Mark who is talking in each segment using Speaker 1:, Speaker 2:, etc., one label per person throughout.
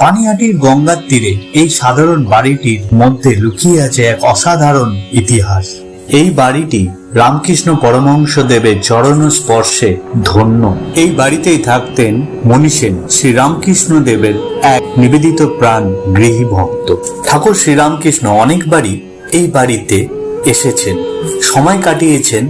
Speaker 1: পানিহাটির গঙ্গার তীরে এই সাধারণ বাড়িটির মধ্যে লুকিয়ে আছে এক অসাধারণ ইতিহাস। এই বাড়িটি রামকৃষ্ণ পরমহংস দেবের চরণ স্পর্শে ধন্য। এই বাড়িতেই থাকতেন মনীষেন শ্রীরামকৃষ্ণ দেবের এক নিবেদিত প্রাণ গৃহী ভক্ত। ঠাকুর শ্রীরামকৃষ্ণ অনেকবারই এই বাড়িতে এসেছেন। সময় কাটিয়েছেন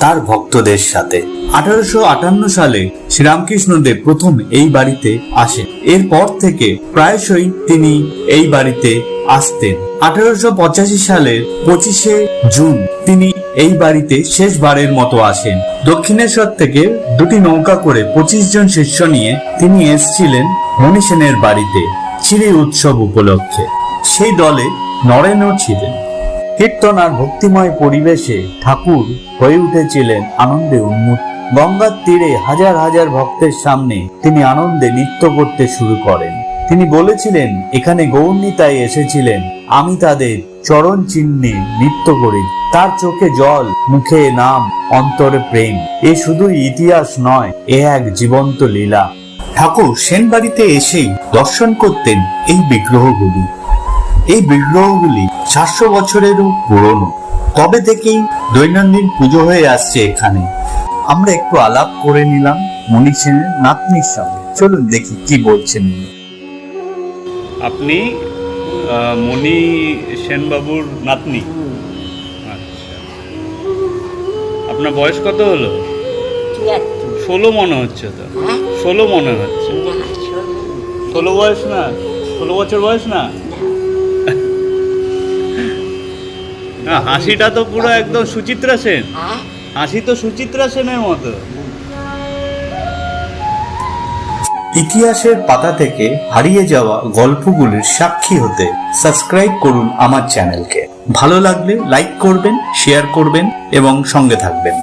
Speaker 1: তার ভক্তদের সাথে। আঠারোশো আটান্ন সালে শ্রীরামকৃষ্ণদেব প্রথম এই বাড়িতে আসেন। এরপর থেকে প্রায়শই তিনি এই বাড়িতে আসতেন। আঠারোশো পঁচাশি সালের পঁচিশে জুন তিনি এই বাড়িতে শেষবারের মতো আসেন। দক্ষিণেশ্বর থেকে দুটি নৌকা করে পঁচিশ জন শিষ্য নিয়ে তিনি এসেছিলেন মণি সেনের বাড়িতে, চিড়ি উৎসব উপলক্ষে। সেই দলে নরেনও ছিলেন। কীর্তন আর ভক্তিময় পরিবেশে ঠাকুর হয়ে উঠেছিলেন আনন্দে উন্মুখ গঙ্গার তীরে হাজার হাজার ভক্তের সামনে তিনি আনন্দে নৃত্য করতে শুরু করেন। তিনি বলেছিলেন, এখানে গৌরনীতায় এসেছিলেন। আমি তাদের চরণ চিহ্নে নৃত্য করি। তার চোখে জল, মুখে নাম, অন্তরে প্রেম। এ শুধু ইতিহাস নয়, এ এক জীবন্ত লীলা। ঠাকুর সেন বাড়িতে এসেই দর্শন করতেন এই বিগ্রহগুলি। এই বিগ্রহগুলি চারশো বছরেরও পুরনো। তবে থেকেই দৈনন্দিন পুজো হয়ে আসছে এখানে। আমরা একটু আলাপ করে নিলাম মণি সেনের নাতনির সঙ্গে। চলুন দেখি কি বলছেন
Speaker 2: আপনি আহ, মণি সেনবাবুর নাতনি? আচ্ছা। আপনার বয়স কত হলো? ষোলো মনে হচ্ছে তো?
Speaker 3: হ্যাঁ।
Speaker 2: ষোলো মনে হচ্ছে।
Speaker 3: ষোলো
Speaker 2: বয়স না? ষোলো বছর বয়স না? হাসিটা তো পুরো একদম সুচিত্রা সেন। হাসি তো সুচিত্রা সেনের মতো।
Speaker 1: ইতিহাসের পাতা থেকে হারিয়ে যাওয়া গল্পগুলির সাক্ষী হতে সাবস্ক্রাইব করুন আমার চ্যানেলকে। ভালো লাগলে লাইক করবেন, শেয়ার করবেন এবং সঙ্গে থাকবেন।